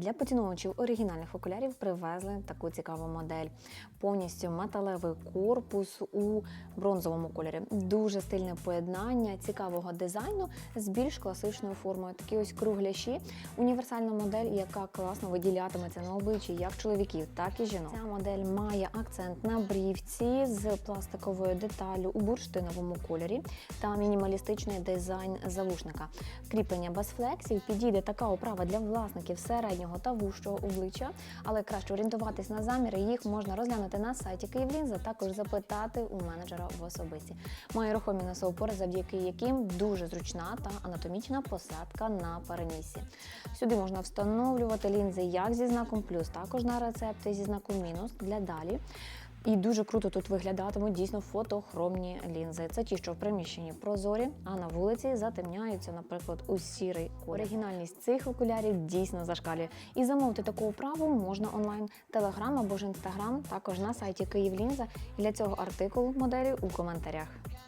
Для поціновувачів оригінальних окулярів привезли таку цікаву модель. Повністю металевий корпус у бронзовому кольорі. Дуже стильне поєднання цікавого дизайну з більш класичною формою. Такі ось кругляші. Універсальна модель, яка класно виділятиметься на обличчі як чоловіків, так і жінок. Ця модель має акцент на брівці з пластиковою деталлю у бурштиновому кольорі та мінімалістичний дизайн завушника. Кріплення без флексів підійде така оправа для власників середнього та вужчого обличчя, але краще орієнтуватись на заміри. Їх можна розглянути на сайті Київлінза, також запитати у менеджера в особисті. Має рухомі носоопори, завдяки яким дуже зручна та анатомічна посадка на перенісі. Сюди можна встановлювати лінзи як зі знаком плюс, також на рецепти зі знаком мінус для далі. І дуже круто тут виглядатимуть дійсно фотохромні лінзи. Це ті, що в приміщенні прозорі, а на вулиці затемняються, наприклад, у сірий. Оригінальність цих окулярів дійсно зашкалює. І замовити таку оправу можна онлайн, телеграм або ж інстаграм, також на сайті Київлінза. І для цього артикул моделі у коментарях.